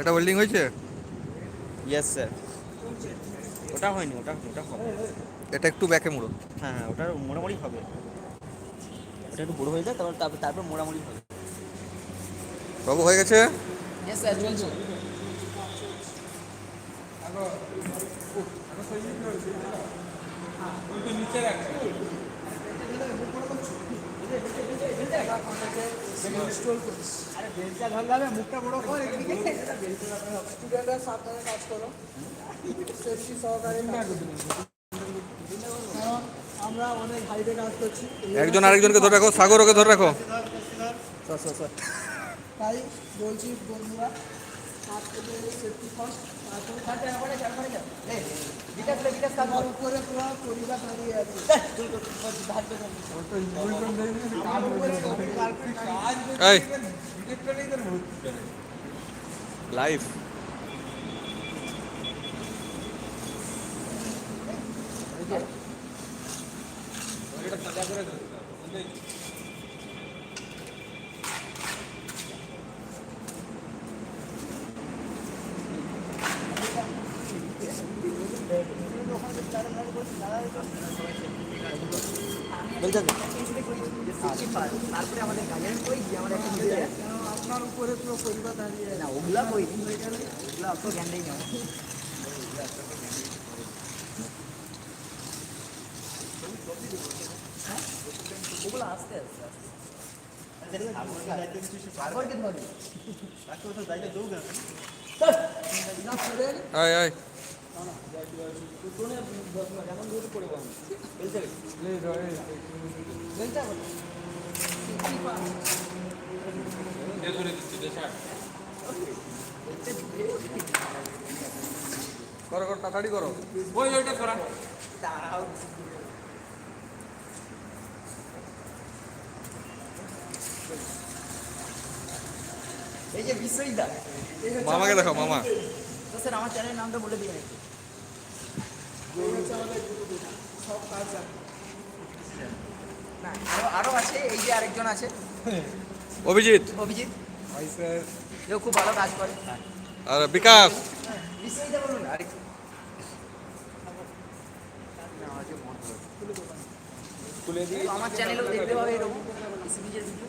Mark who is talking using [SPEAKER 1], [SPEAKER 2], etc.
[SPEAKER 1] এটা ওয়েল্ডিং হয়েছে?
[SPEAKER 2] Yes sir ওটা হয়নি ওটা ওটা হবে।
[SPEAKER 1] এটা একটু ব্যাকে মুড়ো।
[SPEAKER 2] হ্যাঁ হ্যাঁ ওটা মোটামুটি হবে। ওটা একটু বড় হয়ে যায় তারপর তারপর তারপর মোটামুটি হবে।
[SPEAKER 1] বাবু হয়ে গেছে?
[SPEAKER 2] ইয়েস স্যার চলছে।
[SPEAKER 3] স্টুডেন্টরা সাবধানে কাজ করো সেফটি সহকারে আমরা অনেক কাজ করছি
[SPEAKER 1] একজন আরেকজনকে ধরে রাখো সাগর ওকে ধরে রাখো।
[SPEAKER 3] তাই বলছি বন্ধুরা সেফটি উপরে পুরো পরিবার দাঁড়িয়ে আছে আমার উপরে girlfriend দাঁড়িয়ে আছে।
[SPEAKER 1] এই লাইভ
[SPEAKER 2] তারপরে আমাদের গার্জেন কই যে আমরা একটা নিতে
[SPEAKER 3] আপনার উপরে পুরো পরিবার দাঁড়িয়ে
[SPEAKER 2] না ওগুলা কই? ওগুলা অত জ্ঞান নেই না। ওগুলো আস্তে আস্তে
[SPEAKER 1] আয় আয়। করো করো তাড়াতাড়ি করো।
[SPEAKER 2] এই যে বিশ্বজিৎ
[SPEAKER 1] মামাকে দেখো মামা।
[SPEAKER 2] তো স্যার আমার চ্যানেলের নামটা বলে দিয়ে নাকি
[SPEAKER 3] সব কাজ।
[SPEAKER 2] না আরও আরও আছে এই যে আরেকজন আছে।
[SPEAKER 1] অভিজিৎ।
[SPEAKER 2] অভিজিৎ। এও খুব ভালো কাজ করে।
[SPEAKER 1] আর বিকাশ।
[SPEAKER 2] বলুন আরেক আমার চ্যানেলেও দেখতে পাবে এরকম। সিরিজের ভিডিও